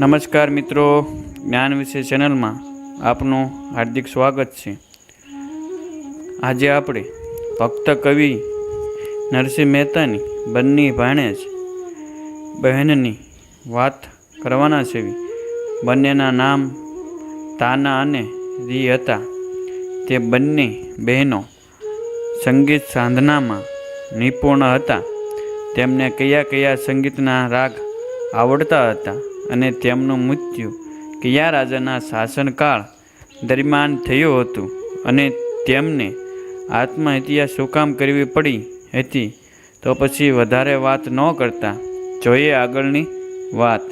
નમસ્કાર મિત્રો, જ્ઞાન વિશે ચેનલમાં આપનું હાર્દિક સ્વાગત છે. આજે આપણે ભક્ત કવિ નરસિંહ મહેતાની બંને ભાણેજ બહેનની વાત કરવાના છે. બંનેના નામ તાના અને રી હતા. તે બંને બહેનો સંગીત સાધનામાં નિપુણ હતા. તેમને કયા કયા સંગીતના રાગ આવડતા હતા? અને તેમનું મૃત્યુ કિયા રાજાના શાસનકાળ દરમિયાન થયું હતું અને તેમને આત્મહત્યા શું કામ કરવી પડી હતી. તો પછી વધારે વાત ન કરતા જોઈએ આગળની વાત.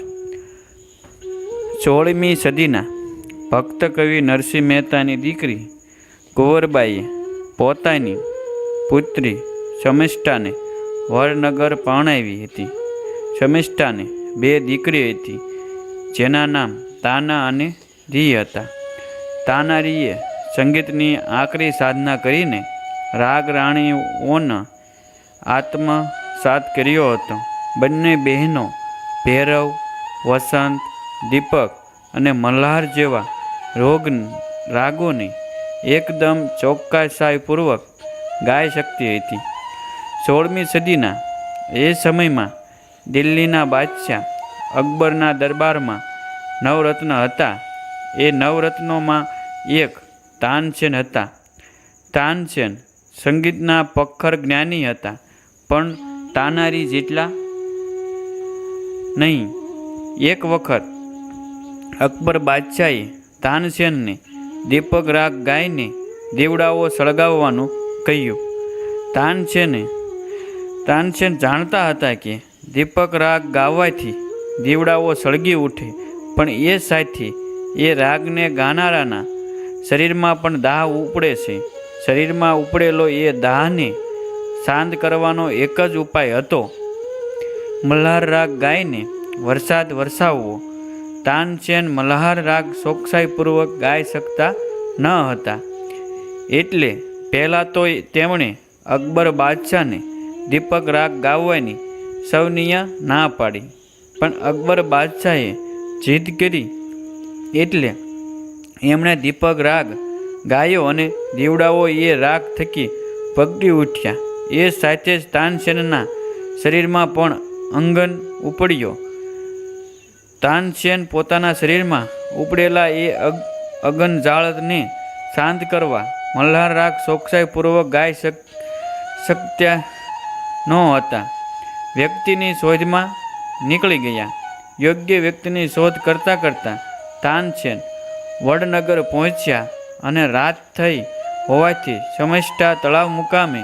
સોળમી સદીના ભક્ત કવિ નરસિંહ મહેતાની દીકરી કુંવરબાઈએ પોતાની પુત્રી શમિષ્ઠાને વરનગર પરણાવી હતી. શમિષ્ઠાને બે દીકરી હતી, જેના નામ તાના અને રી હતા. તાના રીએ સંગીતની આકરી સાધના કરીને રાગ રાણીઓનો આત્મસાત કર્યો હતો. બંને બહેનો ભૈરવ, વસંત, દીપક અને મલ્હાર જેવા રોગ રાગોને એકદમ ચોક્કસાઈપૂર્વક ગાઈ શકતી હતી. સોળમી સદીના એ સમયમાં દિલ્હીના બાદશાહ અકબરના દરબારમાં નવરત્ન હતા. એ નવરત્નોમાં એક તાનસેન હતા. તાનસેન સંગીતના પખર જ્ઞાની હતા, પણ તાનારી જેટલા નહીં. એક વખત અકબર બાદશાહે તાનસેનને દીપક રાગ ગાઈને દેવડાઓ સળગાવવાનું કહ્યું. તાનસેને, તાનસેન જાણતા હતા કે દીપક રાગ ગાવાથી દીવડાઓ સળગી ઉઠે, પણ એ સાથે એ રાગને ગાનારાના શરીરમાં પણ દાહ ઉપડે છે. શરીરમાં ઉપડેલો એ દાહને શાંત કરવાનો એક જ ઉપાય હતો. મલ્હાર રાગ ગાઈને વરસાદ વરસાવવો. તાનસેન મલ્હાર રાગ ચોકસાઈપૂર્વક ગાઈ શકતા ન હતા. એટલે પહેલાં તો તેમણે અકબર બાદશાહને દીપક રાગ ગાવાની સૌનિયા ના પાડી. પણ અકબર બાદશાહે જીદ કરી એટલે એમણે દીપક રાગ ગાયો અને દીવડાઓ એ રાગ થકી પગડી ઉઠ્યા. એ સાથે જ તાનસેનના શરીરમાં પણ અંગન ઉપડ્યો. તાનસેન પોતાના શરીરમાં ઉપડેલા એ અગ, અગન જાળને શાંત કરવા મલ્હાર રાગ ચોકસાઈપૂર્વક ગાઈ શક, શક્યા ન હતા. વ્યક્તિની શોધમાં નીકળી ગયા. યોગ્ય વ્યક્તિની શોધ કરતાં કરતાં તાનસેન વડનગર પહોંચ્યા અને રાત થઈ હોવાથી સમસ્ટા તળાવ મુકામે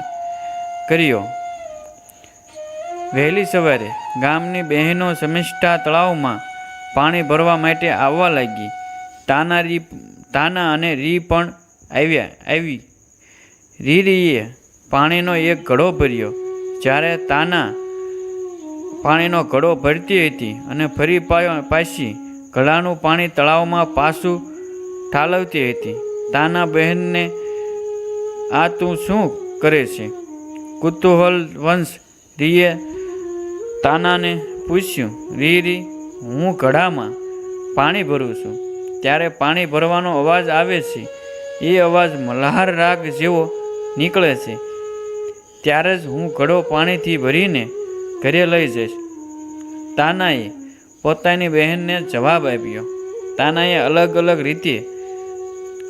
કર્યો. વહેલી સવારે ગામની બહેનો સમિષ્ઠા તળાવમાં પાણી ભરવા માટે આવવા લાગી. તાના રી, તાના અને રી પણ આવ્યા, આવી. રી રીએ પાણીનો એક ઘડો ભર્યો. જ્યારે તાના પાણીનો ઘડો ભરતી હતી અને ફરી પાછી ઘડાનું પાણી તળાવમાં પાછું ઠાલવતી હતી. તાના બહેનને, આ તું શું કરે છે? કુતૂહલ વંશ રીએ તાનાને પૂછ્યું રી રી હું ઘડામાં પાણી ભરું છું. ત્યારે પાણી ભરવાનો અવાજ આવે છે. એ અવાજ મલ્હાર રાગ જેવો નીકળે છે. ત્યારે જ હું ઘડો પાણીથી ભરીને ઘરે લઈ જઈશ. તાનાએ પોતાની બહેનને જવાબ આપ્યો. તાનાએ અલગ અલગ રીતે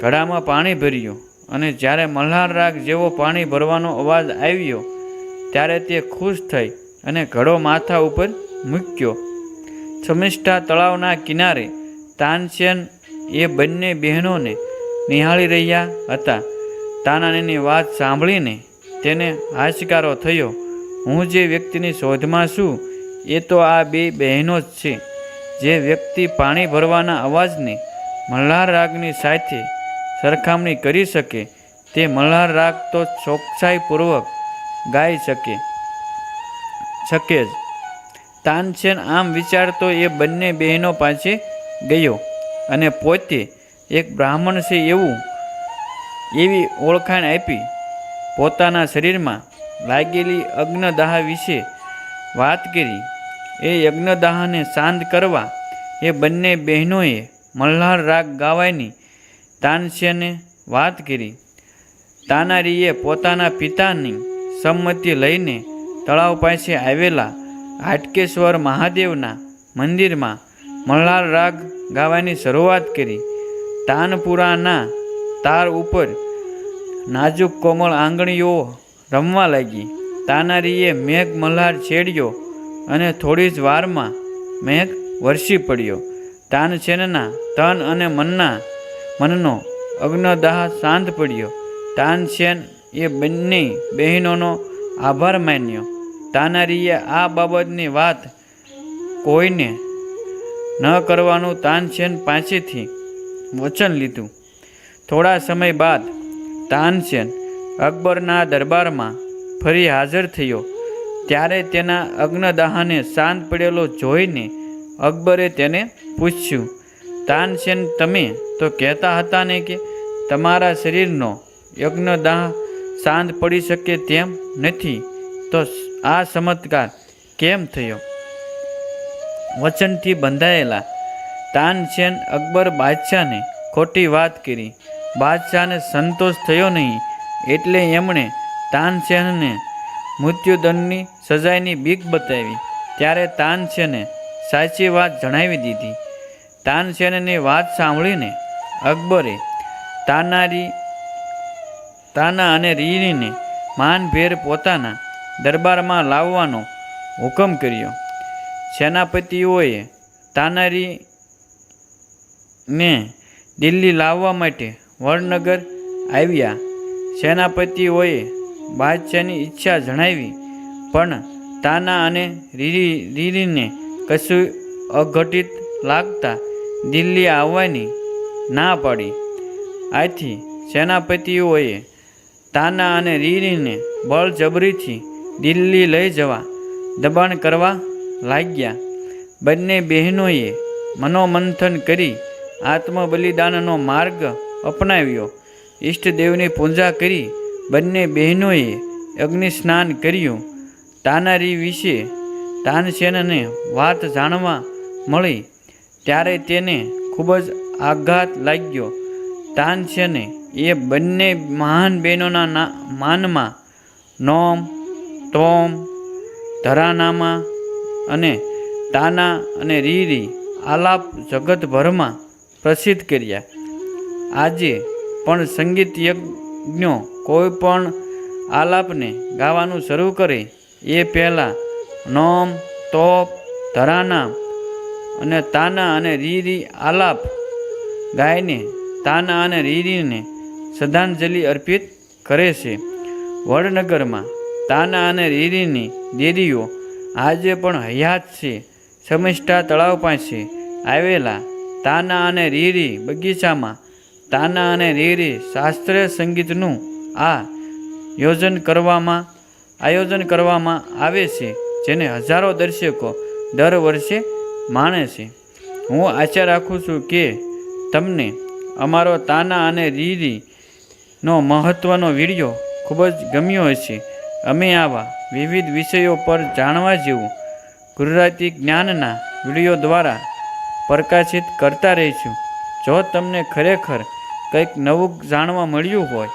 ઘડામાં પાણી ભર્યું અને જ્યારે મલ્હાર રાગ જેવો પાણી ભરવાનો અવાજ આવ્યો, ત્યારે તે ખુશ થઈ અને ઘડો માથા ઉપર મૂક્યો. સમિષ્ઠા તળાવના કિનારે તાનસેન એ બંને બહેનોને નિહાળી રહ્યા હતા. તાનાની વાત સાંભળીને તેને હાશકારો થયો. હું જે વ્યક્તિની શોધમાં છું, એ તો આ બે બહેનો જ છે. જે વ્યક્તિ પાણી ભરવાના અવાજને મલ્હાર રાગની સાથે સરખામણી કરી શકે, તે મલ્હાર રાગ તો ચોકસાઈપૂર્વક ગાઈ શકે. શકે જ. તાનસેન આમ વિચારતો એ બંને બહેનો પાસે ગયો અને પોતે એક બ્રાહ્મણ છે એવું એવી ઓળખાણ આપી પોતાના શરીરમાં લાગેલી અગ્નદાહ વિશે વાત કરી. એ યજ્ઞદાહને શાંત કરવા એ બંને બહેનોએ મલ્હાર રાગ ગાવાની તાનસ્યને વાત કરી. તાનારીએ પોતાના પિતાની સંમતિ લઈને તળાવ પાસે આવેલા હાટકેશ્વર મહાદેવના મંદિરમાં મલ્હાર રાગ ગાવાની શરૂઆત કરી. તાનપુરાના તાર ઉપર નાજુક કોમળ આંગળીઓ રમવા લાગી. તાનારીએ મેઘ મલ્હાર છેડ્યો અને થોડી જ વારમાં મેઘ વરસી પડ્યો. તાનસેનના તન અને મનના મનનો અગ્નદાહ શાંત પડ્યો. તાનસેન એ બંને બહેનોનો આભાર માન્યો. તાનારીએ આ બાબતની વાત કોઈને ન કરવાનું તાનસેન પાસેથી વચન લીધું. થોડા સમય બાદ તાનસેન અકબરના દરબારમાં ફરી હાજર થયો. ત્યારે તેના અગ્નદાહને શાંત પડેલો જોઈને અકબરે તેને પૂછ્યું તાનસેન તમે તો કહેતા હતા ને કે તમારા શરીરનો યજ્ઞદાહ શાંત પડી શકે તેમ નથી, તો આ ચમત્કાર કેમ થયો? વચનથી બંધાયેલા. તાનસેન અકબર બાદશાહને ખોટી વાત કરી. બાદશાહને સંતોષ થયો નહીં. એટલે એમણે તાનસેનને મૃત્યુદંડની સજાની બીક બતાવી. ત્યારે તાનસેને સાચી વાત જણાવી દીધી. તાનસેનની વાત સાંભળીને અકબરે તાનારી, તાના અને રીરીને માનભેર પોતાના દરબારમાં લાવવાનો હુકમ કર્યો. સેનાપતિઓએ તાનારીને દિલ્હી લાવવા માટે વડનગર આવ્યા. સેનાપતિઓએ બાદશાહની ઈચ્છા જણાવી, પણ તાના અને રીરી, રીરીને કશું અઘટિત લાગતા દિલ્હી આવવાની ના પાડી. આથી સેનાપતિઓએ તાના અને રીરીને બળજબરીથી દિલ્હી લઈ જવા દબાણ કરવા લાગ્યા. બંને બહેનોએ મનોમંથન કરી આત્મબલિદાનનો માર્ગ અપનાવ્યો. ઈષ્ટદેવની પૂજા કરી બંને બહેનોએ અગ્નિ સ્નાન કર્યું. તાનારી વિશે તાનસેનને વાત જાણવા મળી ત્યારે તેને ખૂબ જ આઘાત લાગ્યો. તાનસેને એ બંને મહાન બહેનોના માનમાં નોમ, તોમ, ધરાનામા અને તાના અને રીરી આલાપ જગતભરમાં પ્રસિદ્ધ કર્યા. આજે પણ સંગીત યજ્ઞો કોઈ પણ આલાપને ગાવાનું શરૂ કરે, એ પહેલાં નોમ, તોપ ધરાનામ અને તાના અને રીરી આલાપ ગાયને તાના અને રીરીને શ્રદ્ધાંજલિ અર્પિત કરે છે. વડનગરમાં તાના અને રીરીની દેરીઓ આજે પણ હયાત છે. સમિષ્ઠા તળાવ પાસે આવેલા તાના અને રીરી બગીચામાં તાના અને રીરી શાસ્ત્રીય સંગીતનું આ યોજન કરવામાં, આયોજન કરવામાં આવે છે, જેને હજારો દર્શકો દર વર્ષે માણે છે. હું આશા રાખું છું કે તમને અમારો તાના અને રીરીનો મહત્ત્વનો વીડિયો ખૂબ જ ગમ્યો હશે. અમે આવા વિવિધ વિષયો પર જાણવા જેવું ગુજરાતી જ્ઞાનના વીડિયો દ્વારા પ્રકાશિત કરતા રહીશું. જો તમને ખરેખર કંઈક નવું જાણવા મળ્યું હોય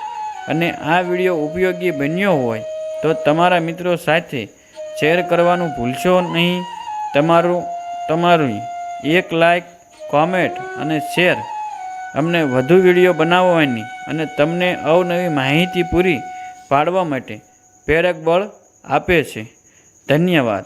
અને આ વીડિયો ઉપયોગી બન્યો હોય, તો તમારા મિત્રો સાથે શેર કરવાનું ભૂલશો નહીં. તમારું તમારું એક લાઈક, કોમેન્ટ અને શેર અમને વધુ વીડિયો બનાવવાની અને તમને અવનવી માહિતી પૂરી પાડવા માટે પ્રેરક બળ આપે છે. ધન્યવાદ.